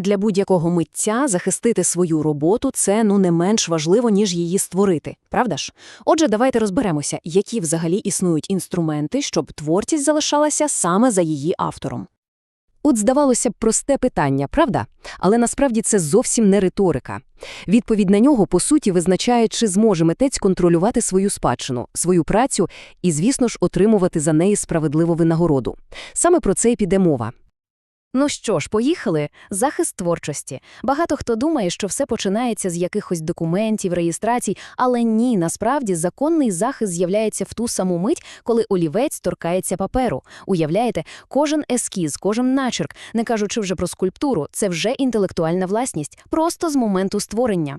Для будь-якого митця захистити свою роботу це ну не менш важливо, ніж її створити, правда ж? Отже, давайте розберемося, які взагалі існують інструменти, щоб творчість залишалася саме за її автором. От здавалося б просте питання, правда? Але насправді це зовсім не риторика. Відповідь на нього, по суті, визначає, чи зможе митець контролювати свою спадщину, свою працю і, звісно ж, отримувати за неї справедливу винагороду. Саме про це і піде мова. Ну що ж, поїхали. Захист творчості. Багато хто думає, що все починається з якихось документів, реєстрацій, але ні, насправді законний захист з'являється в ту саму мить, коли олівець торкається паперу. Уявляєте, кожен ескіз, кожен начерк, не кажучи вже про скульптуру, це вже інтелектуальна власність, просто з моменту створення.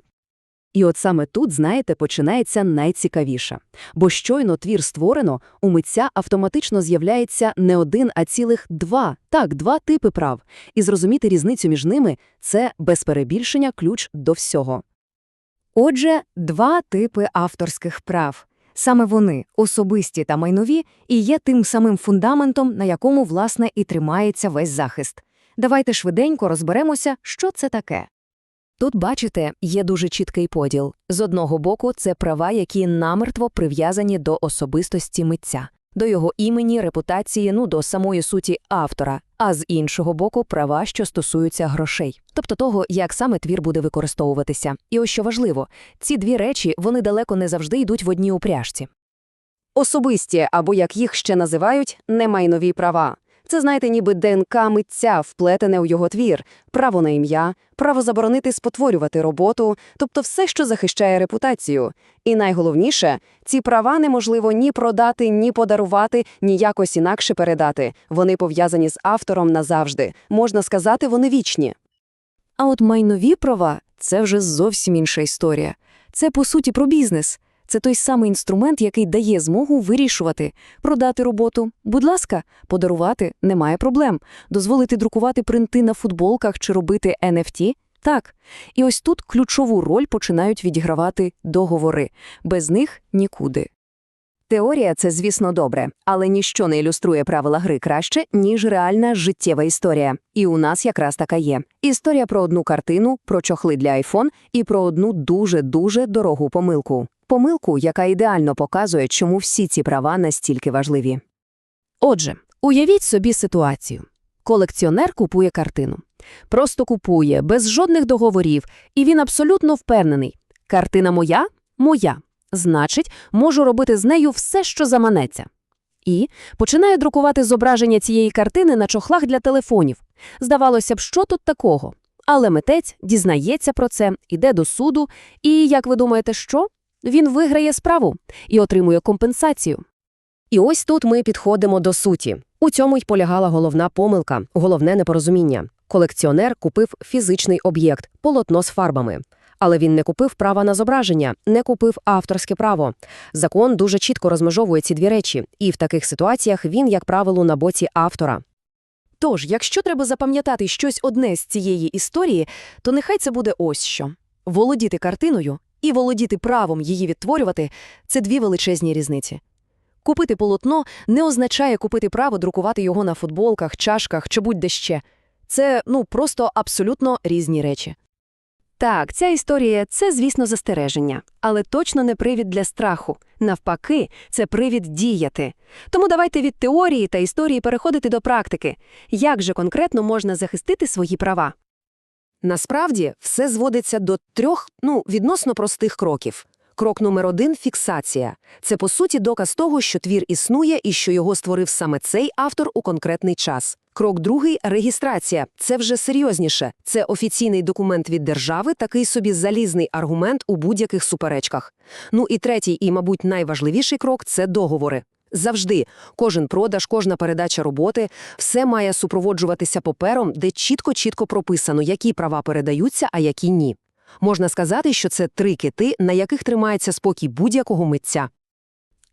І от саме тут, знаєте, починається найцікавіше. Бо щойно твір створено, у митця автоматично з'являється не один, а цілих два, так, два типи прав. І зрозуміти різницю між ними – це, без перебільшення, ключ до всього. Отже, два типи авторських прав. Саме вони, особисті та майнові, і є тим самим фундаментом, на якому, власне, і тримається весь захист. Давайте швиденько розберемося, що це таке. Тут, бачите, є дуже чіткий поділ. З одного боку, це права, які намертво прив'язані до особистості митця, до його імені, репутації, ну до самої суті автора, а з іншого боку, права, що стосуються грошей, тобто того, як саме твір буде використовуватися. І ось що важливо, ці дві речі вони далеко не завжди йдуть в одній упряжці. Особисті, або як їх ще називають, немайнові права. Це, знаєте, ніби ДНК митця, вплетене у його твір, право на ім'я, право заборонити спотворювати роботу, тобто все, що захищає репутацію. І найголовніше, ці права неможливо ні продати, ні подарувати, ні якось інакше передати. Вони пов'язані з автором назавжди. Можна сказати, вони вічні. А от майнові права – це вже зовсім інша історія. Це, по суті, про бізнес. Це той самий інструмент, який дає змогу вирішувати, продати роботу. Будь ласка, подарувати – немає проблем. Дозволити друкувати принти на футболках чи робити NFT – так. І ось тут ключову роль починають відігравати договори. Без них – нікуди. Теорія – це, звісно, добре, але ніщо не ілюструє правила гри краще, ніж реальна життєва історія. І у нас якраз така є. Історія про одну картину, про чохли для iPhone і про одну дуже-дуже дорогу помилку. Помилку, яка ідеально показує, чому всі ці права настільки важливі. Отже, уявіть собі ситуацію. Колекціонер купує картину. Просто купує, без жодних договорів, і він абсолютно впевнений. Картина моя? Моя. Значить, можу робити з нею все, що заманеться. І починає друкувати зображення цієї картини на чохлах для телефонів. Здавалося б, що тут такого? Але митець дізнається про це, іде до суду, і, як ви думаєте, що? Він виграє справу і отримує компенсацію. І ось тут ми підходимо до суті. У цьому й полягала головна помилка, головне непорозуміння. Колекціонер купив фізичний об'єкт полотно з фарбами. Але він не купив права на зображення, не купив авторське право. Закон дуже чітко розмежовує ці дві речі, і в таких ситуаціях він, як правило, на боці автора. Тож, якщо треба запам'ятати щось одне з цієї історії, то нехай це буде ось що. Володіти картиною і володіти правом її відтворювати – це дві величезні різниці. Купити полотно не означає купити право друкувати його на футболках, чашках чи будь-де ще. Це, ну, просто абсолютно різні речі. Так, ця історія – це, звісно, застереження, але точно не привід для страху. Навпаки, це привід діяти. Тому давайте від теорії та історії переходити до практики. Як же конкретно можна захистити свої права? Насправді, все зводиться до трьох, ну, відносно простих кроків. Крок номер один – фіксація. Це, по суті, доказ того, що твір існує і що його створив саме цей автор у конкретний час. Крок другий – регістрація. Це вже серйозніше. Це офіційний документ від держави, такий собі залізний аргумент у будь-яких суперечках. Ну і третій, і, мабуть, найважливіший крок – це договори. Завжди кожен продаж, кожна передача роботи – все має супроводжуватися папером, де чітко-чітко прописано, які права передаються, а які ні. Можна сказати, що це три кити, на яких тримається спокій будь-якого митця.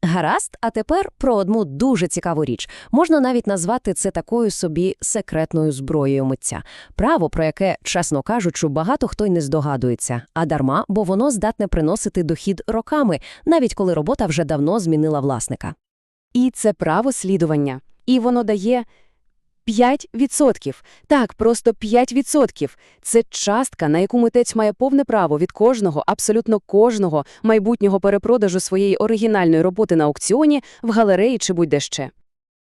Гаразд, а тепер про одну дуже цікаву річ. Можна навіть назвати це такою собі секретною зброєю митця. Право, про яке, чесно кажучи, багато хто й не здогадується, а дарма, бо воно здатне приносити дохід роками, навіть коли робота вже давно змінила власника. І це право слідування. І воно дає 5%. Так, просто 5%. Це частка, на яку митець має повне право від кожного, абсолютно кожного майбутнього перепродажу своєї оригінальної роботи на аукціоні, в галереї чи будь-де ще.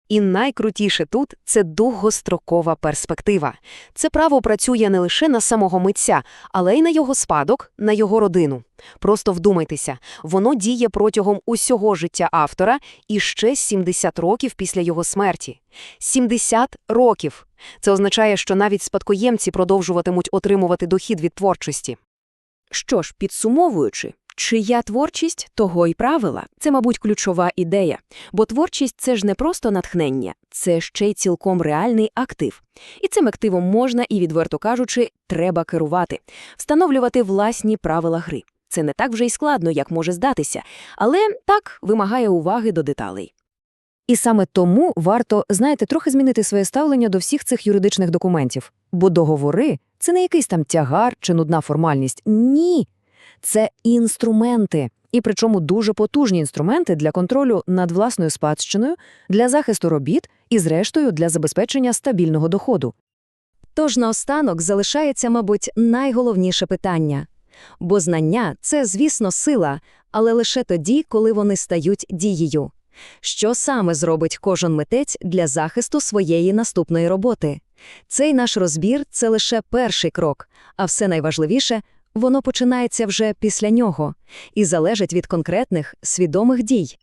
І найкрутіше тут – це довгострокова перспектива. Це право працює не лише на самого митця, але й на його спадок, на його родину. Просто вдумайтеся, воно діє протягом усього життя автора і ще 70 років після його смерті. 70 років! Це означає, що навіть спадкоємці продовжуватимуть отримувати дохід від творчості. Що ж, підсумовуючи, чия творчість, того й правила. Це, мабуть, ключова ідея. Бо творчість – це ж не просто натхнення, це ще й цілком реальний актив. І цим активом можна і, відверто кажучи, треба керувати, встановлювати власні правила гри. Це не так вже й складно, як може здатися, але так вимагає уваги до деталей. І саме тому варто, знаєте, трохи змінити своє ставлення до всіх цих юридичних документів. Бо договори – це не якийсь там тягар чи нудна формальність. Ні. Це інструменти. І причому дуже потужні інструменти для контролю над власною спадщиною, для захисту робіт і, зрештою, для забезпечення стабільного доходу. Тож наостанок залишається, мабуть, найголовніше питання. Бо знання – це, звісно, сила, але лише тоді, коли вони стають дією. Що саме зробить кожен митець для захисту своєї наступної роботи? Цей наш розбір – це лише перший крок, а все найважливіше – воно починається вже після нього і залежить від конкретних, свідомих дій.